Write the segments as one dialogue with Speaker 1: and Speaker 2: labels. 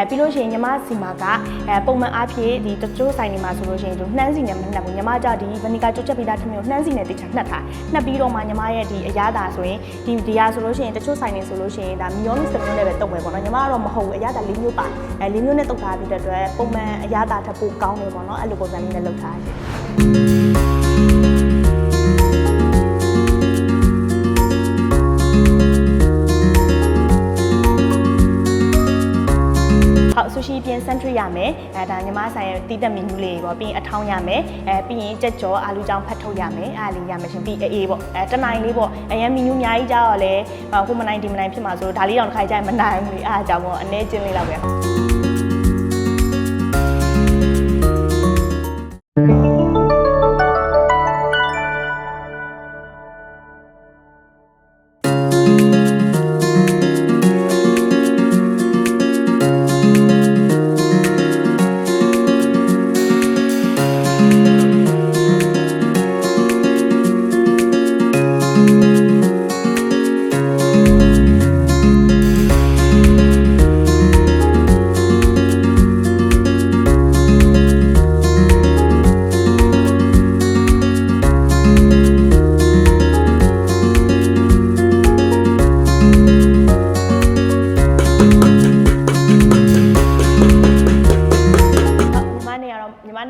Speaker 1: အဲပြီးလို့ရှိရင်ညီမစီမာကအဲပုံမှန်အားဖြင့်ဒီတချို့ဆိုင်တွေမှာဆိုလို့ရှိရင်သူနှမ်းစီနဲ့မနှက်ဘူးညီမကြဒီဗနီကာကျွတ်ချက်ပြီးသားထမင်းကိုနှမ်းစီနဲ့တိကျနှက်ထားနှက်ပြီးတော့မှညီမရဲ့ဒီအရသာဆိုရင်ဒီဒီဟာဆိုလို့ရှိရင်တချို့ဆိုင်တွေဆိုလို့ရှိရင်ဒါမီယောနစ်စမျိုးနဲ့ပဲတုတ်မယ်ပေါ့နော်ညီမကတော့မဟုတ်ဘူးအရသာလေးမျိုးပါအဲလေးမျိုးနဲ့တုတ်ထားပြီးတဲ့အတွက်ပုံမှန်အရသာထပ်ဖို့ကောင်းတယ်ပေါ့နော်အဲ့လိုပုံစံလေးနဲ့လုပ်ထားရှင် တ်ဆူရှီပြင်စန်ထရီရမယ်အဲဒါညီမဆိုင်ရဲ့တီးသက်မီနူးလေးပေါ့ပြီးရင်အထောင်းရမယ်အဲပြီးရင်ကြက်ကြောအာလူကြောင့်ဖတ်ထုတ်ရမယ်အားလေးရမယ်ရှင်ပြီးအေးပေါ့အဲတနိုင်လေးပေါ့အရင်မီနူးအများကြီးကြောက်လဲဟိုမနိုင်ဒီမနိုင်ဖြစ်မှာဆိုတော့ဒါလေးတော့တစ်ခါကြိုင်မနိုင်ဘူးလေအားကြောင့်ပေါ့အနေချင်းလေးလောက်ပဲ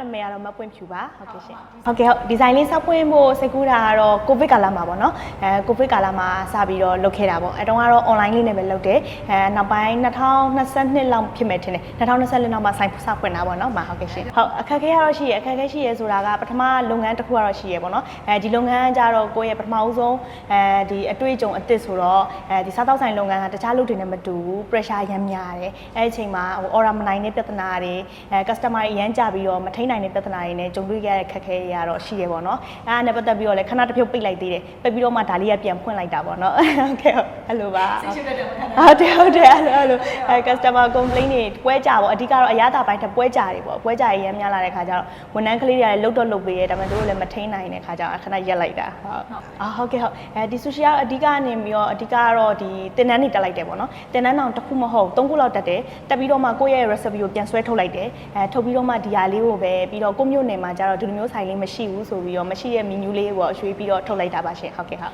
Speaker 1: နာမည်ကတော့မပွင့်ဖြူပါဟုတ်ကဲ့ရှင်ဟုတ်ကဲ့ဟုတ်ဒီဇိုင်းလေးစောက်ပွင့်ဖို့စိတ်ကူးတာကတော့ကိုဗစ်ကာလမှာပေါ့နော်အဲကိုဗစ်ကာလမှာစပြီးတော့လုပ်ခဲ့တာပေါ့အဲတုန်းကတော့ online လေးနဲ့ပဲလုပ်တယ်အဲနောက်ပိုင်း2022လောက်ဖြစ်မယ်ထင်တယ်2024လောက်မှာဆိုင်စပွင့်တာပေါ့နော်မဟုတ်ကဲ့ရှင်ဟုတ်အခက်အခဲကတော့ရှိရအခက်အခဲရှိရဆိုတာကပထမလုပ်ငန်းတစ်ခုကတော့ရှိရပေါ့နော်အဲဒီလုပ်ငန်းကကြတော့ကိုယ့်ရဲ့ပထမဦးဆုံးအဲဒီအတွေ့အကြုံအသစ်ဆိုတော့အဲဒီစားတောက်ဆိုင်လုပ်ငန်းကတခြားလုပ်တွေနဲ့မတူဘူး pressure ရမ်းများတယ်အဲဒီအချိန်မှာဟို order မနိုင်တဲ့ပြဿနာတွေအဲ customer တွေရမ်းကြပြီးတော့မထိနိုင်တဲ့ပြဿနာတွေနဲ့ကြုံတွေ့ရတဲ့ခက်ခဲတွေကတော့ရှိရပေါ့နော်အဲဒါနဲ့ပတ်သက်ပြီးတော့လည်းခဏတစ်ဖြုတ်ပိတ်လိုက်သေးတယ်ပိတ်ပြီးတော့မှဒါလေးကပြန်ဖွင့်လိုက်တာပေါ့နော်ဟုတ်ကဲ့ဟုတ်အဲ့လိုပါစိတ်ချွတ်တဲ့ဟုတ်တယ်ဟုတ်တယ်အဲ့လိုအဲ့လိုအဲ customer complaint တွေပွဲကြပေါ့အဓိကတော့အရသာပိုင်းတစ်ပွဲကြတွေပေါ့ပွဲကြတွေရမ်းများလာတဲ့ခါကျတော့ဝန်ထမ်းကလေးတွေကလည်းလုတ်တော့လုတ်ပေးရဲဒါပေမဲ့တို့လည်းမထိနိုင်တဲ့ခါကျတော့ခဏရက်လိုက်တာဟုတ်အာဟုတ်ကဲ့ဟုတ်အဲဒီ social အဓိကနေပြီးတော့အဓိကကတော့ဒီတင်နန်းနေတက်လိုက်တယ်ပေါ့နော်တင်နန်းတောင်တစ်ခုမဟုတ်သုံးခုလောက်တက်တယ်တက်ပြီးတော့မှကိုယ့်ရဲ့ recipe ကိုပြန်ဆွဲထုတ်လိုက်တယ်အဲထုတ်ပြီးတော့မှဒီဟာလေးကိုပဲပြီးတော့ကိုယ့်မြို့နယ်မှာကျတော့ဒီလိုမျိုးဆိုင်လေးမရှိဘူးဆိုပြီးတော့မရှိရဲ့ menu လေးကိုရွှေ့ပြီးတော့ထုတ်လိုက်တာပါရှင်ဟုတ်ကဲ့ဟုတ်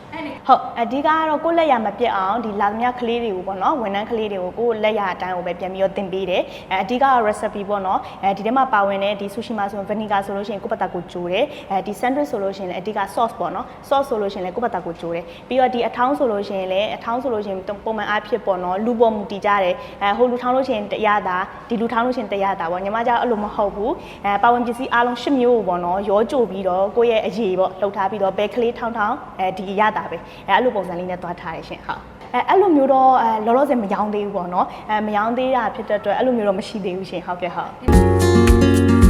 Speaker 1: ဟုတ်အဓိကကတော့ကိုယ့်လက်ရမပြတ်အောင်ဒီလာသမျှကလေးတွေကိုပေါ့နော်ဝန်ထမ်းကလေးတွေကိုကိုယ့်လက်ရအတိုင်းကိုပဲပြန်ပြီးတော့တင်ပေးတယ်အဲအဓိကကတော့ recipe ပေါ့နော်အဲဒီထဲမှာပါဝင်တဲ့ဒီ sushi မှာဆိုရင် vinegar ဆိုလို့ရှိရင်ကိုယ့်ဘက်တာကိုဂျိုးတယ်အဲဒီ sandwich ဆိုလို့ရှိရင်လည်းအဓိက sauce ပေါ့နော် sauce ဆိုလို့ရှိရင်လည်းကိုယ့်ဘက်တာကိုဂျိုးတယ်ပြီးတော့ဒီအထောင်းဆိုလို့ရှိရင်လည်းအထောင်းဆိုလို့ရှိရင်ပုံမှန်အားဖြင့်ပေါ့နော်လူပေါ်မူတည်ကြတယ်အဲဟိုလူထောင်းလို့ရှိရင်တရားတာဒီလူထောင်းလို့ရှိရင်တရားတာပေါ့ညီမကျတော့အဲ့လိုမဟုတ်ဘူးအဲပါဝင်ပစ္စည်းအားလုံး၈မျိုးကိုပေါ့နော်ရောကြိုပြီးတော့ကိုယ့်ရဲ့အရေးပေါ့လှုပ်ထားပြီးတော့ဘဲကလေးထောင်းထောင်းအဲဒီရတာပဲအဲအဲ့လိုပုံစံလေးနဲ့သွားထားရရှင်ဟုတ်အဲအဲ့လိုမျိုးတော့အဲလောလောဆယ်မရောင်းသေးဘူးပေါ့နော်အဲမရောင်းသေးတာဖြစ်တဲ့အတွက်အဲ့လိုမျိုးတော့မရှိသေးဘူးရှင်ဟုတ်ကဲ့ဟုတ်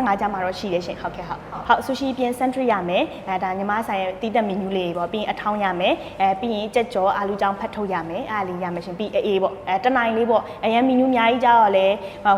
Speaker 1: 20နဲ့25ကျမှတော့ရှိတယ်ရှင်ဟုတ်ကဲ့ဟုတ်ဟုတ်ဆူရှီပြင်စန်ထရီရမယ်အဲဒါညီမဆိုင်ရဲ့တီးသက်မီနူးလေးပေါ့ပြီးရင်အထောင်းရမယ်အဲပြီးရင်ကြက်ကြောအာလူကြောင့်ဖတ်ထုတ်ရမယ်အားလေးရမယ်ရှင်ပြီးအေးပေါ့အဲတနိုင်လေးပေါ့အရင်မီနူးအများကြီးကြောက်တော့လဲ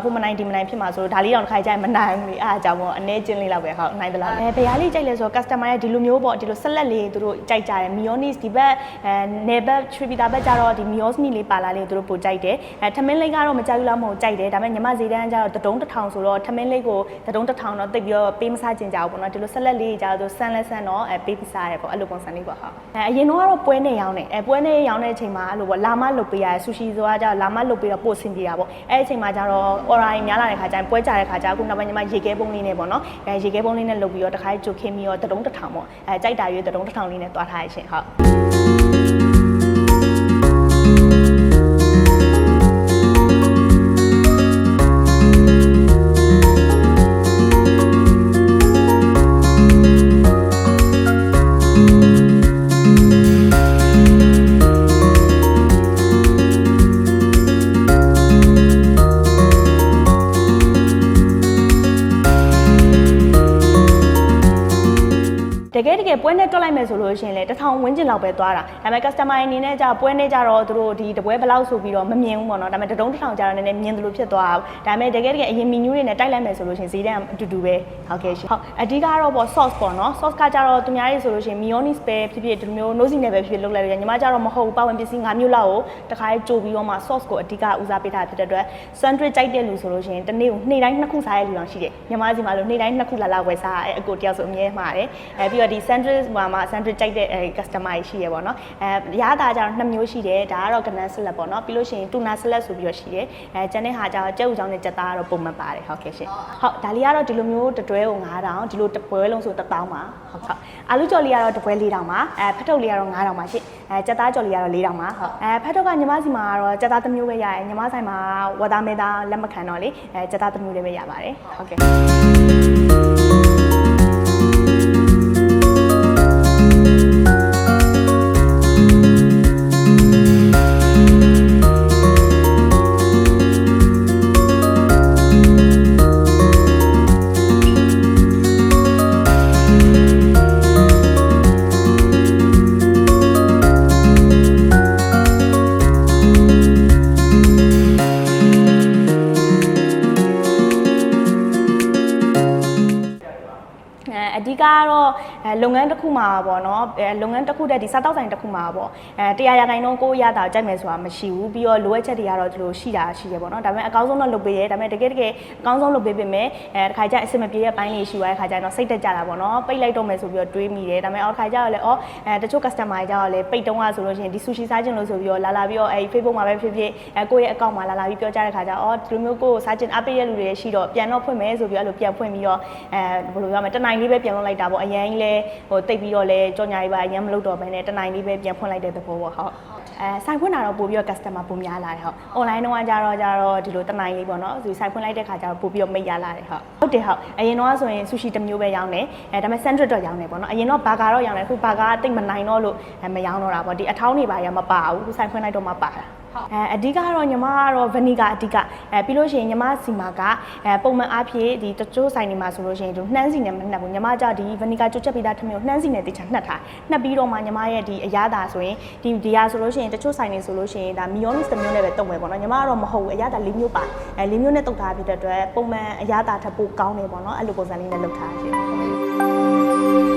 Speaker 1: ဟိုမနိုင်ဒီမနိုင်ဖြစ်မှာဆိုတော့ဒါလေးတော့တစ်ခါကြိုင်မနိုင်ဘူးလေအားကြောင့်ပေါ့အနေချင်းလေးလောက်ပဲဟုတ်နိုင်သလားအဲဘယ်ဟာလေးကြိုက်လဲဆိုတော့ customer ရဲ့ဒီလိုမျိုးပေါ့ဒီလိုဆက်လက်လေးသူတို့ကြိုက်ကြတယ် mayonnaise ဒီဘက်အဲနေဘက် tripita ဘက်ကြတော့ဒီ mayonnaise လေးပါလာလေးသူတို့ပိုကြိုက်တယ်အဲထမင်းလေးကတော့မကြိုက်ဘူးလားမဟုတ်ကြိုက်တယ်ဒါပေမဲ့ညီမဈေးတန်းကျတော့တတုံးတစ်ထောင်ဆိုတော့ထမင်းလေးကိုတတုံးတစ်ထောင်တော့တိတ်ပြီးတော့ပေးမစားကျင်ကြဘူးပေါ့နော်ဒီလိုဆက်လက်လေးကြတော့ဆန်းလဲဆန်းတော့အဲပေးပြီးစားရတယ်ပေါ့အဲ့လိုပုံစံလေးပေါ့ဟုတ်အဲအရင်တော့ကတော့ပွဲနေရောင်းနေအဲပွဲနေရောင်းတဲ့အချိန်မှာအဲ့လိုပေါ့လာမလုတ်ပေးရတယ်ဆူရှီဆိုတာကျတော့လာမလုတ်ပေးတော့ပို့ဆင်ပြေတာပေါ့အဲ့အချိန်မှာကျတော့ order ကြီးများလာတဲ့ခါကျရင်ပွဲကြတဲ့ခါကျအခုနောက်ပိုင်းညီမရေခဲပုံးလေးနဲ့ပေါ့နော်အဲရေခဲပုံးလေးနဲ့လုတ်ပြီးတော့တခါကြိုခင်းပြီးတော့တတုံးတစ်ထောင်ပေါ့အဲကြိုက်တာရွေးတတုံးတစ်ထောင်လေးနဲ့တွားထားရရှင်ဟုတ် ယ်တကယ်ပွဲနဲ့တွက်လိုက်မယ်ဆိုလို့ရှိရင်လေတစ်ထောင်ဝန်းကျင်လောက်ပဲသွားတာဒါပေမဲ့ customer အနေနဲ့じゃပွဲနဲ့ကြတော့သူတို့ဒီတပွဲဘယ်လောက်ဆိုပြီးတော့မမြင်ဘူးပေါ့နော်ဒါပေမဲ့တစ်တုံးတစ်ထောင်ကြတော့နည်းနည်းမြင်သလိုဖြစ်သွားတာဒါပေမဲ့တကယ်တကယ်အရင် menu တွေနဲ့တိုက်လိုက်မယ်ဆိုလို့ရှိရင်ဈေးတန်းအတူတူပဲဟုတ်ကဲ့ရှင်ဟုတ်အဓိကတော့ပေါ့ sauce ပေါ့နော် sauce ကကြတော့သူများတွေဆိုလို့ရှိရင် mayonnaise ပဲဖြစ်ဖြစ်ဒီလိုမျိုး nose နဲ့ပဲဖြစ်ဖြစ်လုပ်လိုက်ရတယ်ညီမကြတော့မဟုတ်ဘူးပတ်ဝင်ပစ္စည်း၅မျိုးလောက်ကိုတစ်ခါလေးကြိုပြီးတော့မှ sauce ကိုအဓိကဦးစားပေးထားဖြစ်တဲ့အတွက် sandwich ကြိုက်တဲ့လူဆိုလို့ရှိရင်တစ်နေ့ကိုနေ့တိုင်းနှစ်ခုစားရတဲ့လူတောင်ရှိတယ်ညီမစီမှာလို့နေ့တိုင်းနှစ်ခုလာလာဝယ်စားရဲအကိုတယောက်ဆိုအမြဲမှားတယ်အဲပြီးတော့ဒီ sandwich မှာမှာ sandwich ကြိုက်တဲ့အဲ customer ကြီးရှိရပေါ့နော်အဲရတာကြတော့နှစ်မျိုးရှိတယ်ဒါကတော့ကနန်း salad ပေါ့နော်ပြီးလို့ရှိရင် tuna salad ဆိုပြီးတော့ရှိတယ်အဲကျန်တဲ့ဟာကြတော့ကြက်ဥချောင်းနဲ့ကြက်သားကတော့ပုံမှန်ပါတယ်ဟုတ်ကဲ့ရှင်ဟုတ်ဒါလေးကတော့ဒီလိုမျိုးတစ်တွဲကို9000ဒီလိုတစ်ပွဲလုံးဆို1000ပါဟုတ်ဟုတ်အာလူကြော်လေးကတော့တစ်ပွဲ4000ပါအဲဖတ်ထုတ်လေးကတော့9000ပါရှင့်အဲကြက်သားကြော်လေးကတော့4000ပါဟုတ်အဲဖတ်ထုတ်ကညီမစီမှာကတော့ကြက်သားတစ်မျိုးပဲရရတယ်ညီမဆိုင်မှာဝါသားမဲသားလက်မခံတော့လေအဲကြက်သားတစ်မျိုးလေးပဲရပါတယ်ဟုတ်ကဲ့ လုပ်ငန်းတစ်ခုမှာပေါ့နော်အဲလုပ်ငန်းတစ်ခုတည်းဒီစားတောက်ဆိုင်တစ်ခုမှာပေါ့အဲတရားရခိုင်နှုန်းကိုရတာကြိုက်မယ်ဆိုတာမရှိဘူးပြီးတော့လိုအပ်ချက်တွေကတော့ဒီလိုရှိတာရှိရပေါ့နော်ဒါပေမဲ့အကောင်းဆုံးတော့လုပ်ပေးရဲဒါပေမဲ့တကယ်တကယ်အကောင်းဆုံးလုပ်ပေးပေမဲ့အဲတစ်ခါကျအဆင်မပြေတဲ့ပိုင်းတွေရှိသွားတဲ့ခါကျတော့စိတ်တက်ကြတာပေါ့နော်ပိတ်လိုက်တော့မယ်ဆိုပြီးတော့တွေးမိတယ်ဒါပေမဲ့အော်တစ်ခါကျတော့လေအော်အဲတချို့ customer တွေကျတော့လေပိတ်တုံးကဆိုလို့ရှိရင်ဒီ sushi စားခြင်းလို့ဆိုပြီးတော့လာလာပြီးတော့အဲ Facebook မှာပဲဖြစ်ဖြစ်အဲကိုယ့်ရဲ့ account မှာလာလာပြီးပြောကြတဲ့ခါကျတော့အော်ဒီလိုမျိုးကိုယ်စားခြင်းအပိတ်ရလူတွေရှိတော့ပြန်တော့ဖွင့်မယ်ဆိုပြီးတော့အဲ့လိုပြန်ဖွင့်ပြီးတော့အဲဘယ်လိုပြောမလဲတနိုင်လေးပဲပြန်လုပ်လိုက်တာပေါ့အရင်ကြီးလဲဟိုတိတ်ပြီးတော့လဲကြော်ညာကြီးပါအရင်မလုပ်တော့ဘဲနဲ့တနိုင်လေးပဲပြန်ဖွင့်လိုက်တဲ့သဘောပေါ့ဟုတ်အဲဆိုင်ဖွင့်တာတော့ပို့ပြီးတော့ customer ပုံများလာတယ်ဟုတ် online တော့ကြတော့ကြတော့ဒီလိုတနိုင်လေးပေါ့နော်ဒီဆိုင်ဖွင့်လိုက်တဲ့ခါကျတော့ပို့ပြီးတော့မိတ်ရလာတယ်ဟုတ်ဟုတ်တယ်ဟုတ်အရင်တော့ဆိုရင် sushi တစ်မျိုးပဲရောင်းတယ်အဲဒါပေမဲ့ sandwich တော့ရောင်းတယ်ပေါ့နော်အရင်တော့ burger တော့ရောင်းတယ်အခု burger ကတိတ်မနိုင်တော့လို့မရောင်းတော့တာပေါ့ဒီအထောင်းတွေပါရမပါဘူးအခုဆိုင်ဖွင့်လိုက်တော့မှပါတာ အဲအဓိကတော့ညီမကတော့ vinegar အဓိကအဲပြီးလို့ရှိရင်ညီမစီမာကအဲပုံမှန်အားဖြင့်ဒီတချို့ဆိုင်တွေမှာဆိုလို့ရှိရင်ဒီနှမ်းစီနဲ့မနှက်ဘူးညီမကြဒီ vinegar ကျွတ်ချက်ပေးတာထမင်းကိုနှမ်းစီနဲ့တေချာနှက်ထားနှက်ပြီးတော့မှညီမရဲ့ဒီအရသာဆိုရင်ဒီဒီဟာဆိုလို့ရှိရင်တချို့ဆိုင်တွေဆိုလို့ရှိရင်ဒါ mayonnaise တစ်မျိုးနဲ့ပဲတုံမယ်ပေါ့နော်ညီမကတော့မဟုတ်ဘူးအရသာ၄မျိုးပါအဲ၄မျိုးနဲ့တုံထားဖြစ်တဲ့အတွက်ပုံမှန်အရသာထပ်ပိုကောင်းတယ်ပေါ့နော်အဲ့လိုပုံစံလေးနဲ့လုပ်ထားရှင်